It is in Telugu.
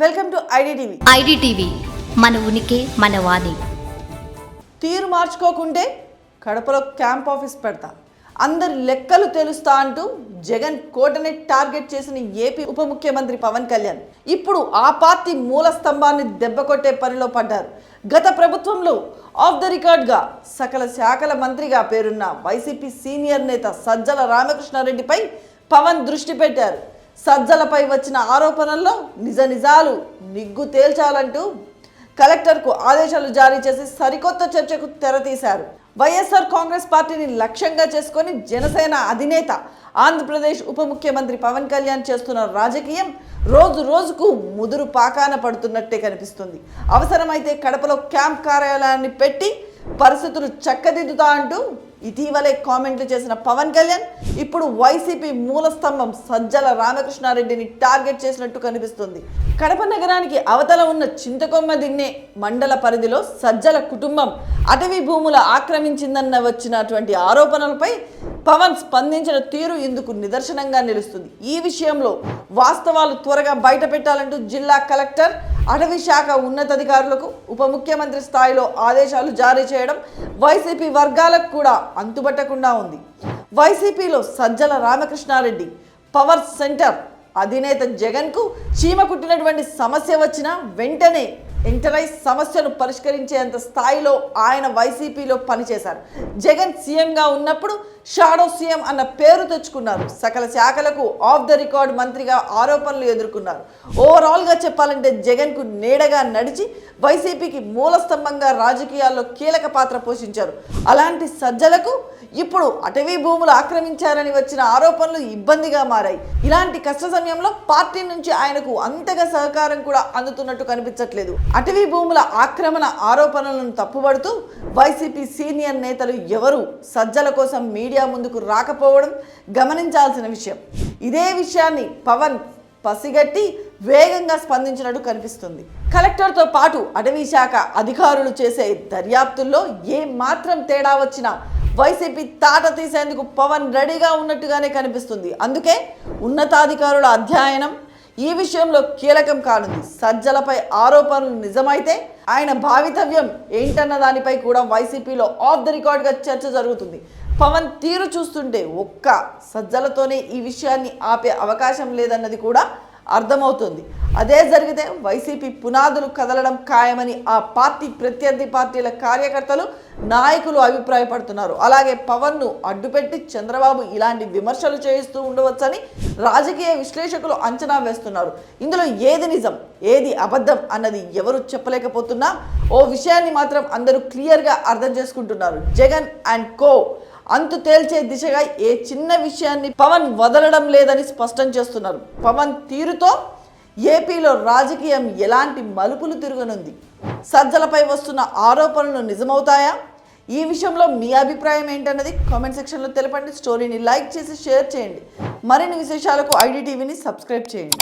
Welcome to IDTV. ఐడిటీవీ మన ఉనికి మన వాణి. తీరు మార్చుకోకుంటే కడపలో క్యాంప్ ఆఫీస్ పెడతా. అందరి లెక్కలు తెలుస్తా అంటూ జగన్ కోటని టార్గెట్ చేసిన ఏపీ ఉప ముఖ్యమంత్రి పవన్ కళ్యాణ్. ఇప్పుడు ఆ పార్టీ మూల స్తంభాన్ని దెబ్బకొట్టే పనిలో పడ్డారు. గత ప్రభుత్వంలో ఆఫ్ ద రికార్డ్గా సకల శాఖల మంత్రిగా పేరున్న వైసీపీ సీనియర్ నేత సజ్జల రామకృష్ణారెడ్డిపై పవన్ దృష్టి పెట్టారు. సజ్జలపై వచ్చిన ఆరోపణల్లో నిజ నిజాలు నిగ్గు తేల్చాలంటూ కలెక్టర్కు ఆదేశాలు జారీ చేసి సరికొత్త చర్చకు తెరతీశారు. వైఎస్ఆర్ కాంగ్రెస్ పార్టీని లక్ష్యంగా చేసుకొని జనసేన అధినేత ఆంధ్రప్రదేశ్ ఉప ముఖ్యమంత్రి పవన్ కళ్యాణ్ చేస్తున్న రాజకీయం రోజు రోజుకు ముదురు పాకాన పడుతున్నట్టే కనిపిస్తుంది. అవసరమైతే కడపలో క్యాంప్ కార్యాలయాన్ని పెట్టి పరిస్థితులు చక్కదిద్దుతా అంటూ ఇటీవలే కామెంట్లు చేసిన పవన్ కళ్యాణ్ ఇప్పుడు వైసీపీ మూలస్తంభం సజ్జల రామకృష్ణారెడ్డిని టార్గెట్ చేసినట్టు కనిపిస్తుంది. కడప నగరానికి అవతల ఉన్న చింతకొమ్మ దిన్నే మండల పరిధిలో సజ్జల కుటుంబం అటవీ భూముల ఆక్రమించిందన్న వచ్చినటువంటి ఆరోపణలపై పవన్ స్పందించిన తీరు ఇందుకు నిదర్శనంగా నిలుస్తుంది. ఈ విషయంలో వాస్తవాలు త్వరగా బయట పెట్టాలంటూ జిల్లా కలెక్టర్ అటవీ శాఖ ఉన్నతాధికారులకు ఉప ముఖ్యమంత్రి స్థాయిలో ఆదేశాలు జారీ చేయడం వైసీపీ వర్గాలకు కూడా అంతుబట్టకుండా ఉంది. వైసీపీలో సజ్జల రామకృష్ణారెడ్డి పవర్ సెంటర్ అధినేత జగన్కు చీమ కుట్టినటువంటి సమస్య వచ్చినా వెంటనే ఎంటరైజ్ సమస్యను పరిష్కరించేంత స్థాయిలో ఆయన వైసీపీలో పనిచేశారు. జగన్ సీఎంగా ఉన్నప్పుడు షాడో సీఎం అన్న పేరు తెచ్చుకున్నారు. సకల శాఖలకు ఆఫ్ ద రికార్డ్ మంత్రిగా ఆరోపణలు ఎదుర్కొన్నారు. ఓవరాల్గా చెప్పాలంటే జగన్కు నీడగా నడిచి వైసీపీకి మూలస్తంభంగా రాజకీయాల్లో కీలక పాత్ర పోషించారు. అలాంటి సజ్జలకు ఇప్పుడు అటవీ భూములు ఆక్రమించారని వచ్చిన ఆరోపణలు ఇబ్బందిగా మారాయి. ఇలాంటి కష్ట సమయంలో పార్టీ నుంచి ఆయనకు అంతగా సహకారం కూడా అందుతున్నట్టు కనిపించట్లేదు. అటవీ భూముల ఆక్రమణ ఆరోపణలను తప్పుపడుతూ వైసీపీ సీనియర్ నేతలు ఎవరు సజ్జల కోసం మీడియా ముందుకు రాకపోవడం గమనించాల్సిన విషయం. ఇదే విషయాన్ని పవన్ పసిగట్టి వేగంగా స్పందించినట్టు కనిపిస్తుంది. కలెక్టర్తో పాటు అటవీ శాఖ అధికారులు చేసే దర్యాప్తుల్లో ఏ మాత్రం తేడా వచ్చినా వైసీపీ తాట తీసేందుకు పవన్ రెడీగా ఉన్నట్టుగానే కనిపిస్తుంది. అందుకే ఉన్నతాధికారుల అధ్యయనం ఈ విషయంలో కీలకం కానుంది. సజ్జలపై ఆరోపణలు నిజమైతే ఆయన భావితవ్యం ఏంటన్న దానిపై కూడా వైసీపీలో ఆఫ్ ద రికార్డ్గా చర్చ జరుగుతుంది. పవన్ తీరు చూస్తుంటే ఒక్క సజ్జలతోనే ఈ విషయాన్ని ఆపే అవకాశం లేదన్నది కూడా అర్థమవుతుంది. అదే జరిగితే వైసీపీ పునాదులు కదలడం ఖాయమని ఆ పార్టీ ప్రత్యర్థి పార్టీల కార్యకర్తలు నాయకులు అభిప్రాయపడుతున్నారు. అలాగే పవన్ను అడ్డుపెట్టి చంద్రబాబు ఇలాంటి విమర్శలు చేయిస్తూ ఉండవచ్చని రాజకీయ విశ్లేషకులు అంచనా వేస్తున్నారు. ఇందులో ఏది నిజం ఏది అబద్ధం అన్నది ఎవరు చెప్పలేకపోతున్నా ఓ విషయాన్ని మాత్రం అందరూ క్లియర్గా అర్థం చేసుకుంటున్నారు. జగన్ అండ్ కో అంతు తేల్చే దిశగా ఏ చిన్న విషయాన్ని పవన్ వదలడం లేదని స్పష్టం చేస్తున్నారు. పవన్ తీరుతో ఏపీలో రాజకీయం ఎలాంటి మలుపులు తిరగనుంది? సజ్జలపై వస్తున్న ఆరోపణలు నిజమవుతాయా? ఈ విషయంలో మీ అభిప్రాయం ఏంటన్నది కామెంట్ సెక్షన్లో తెలపండి. స్టోరీని లైక్ చేసి షేర్ చేయండి. మరిన్ని విశేషాలకు ఐడి టీవీని సబ్స్క్రైబ్ చేయండి.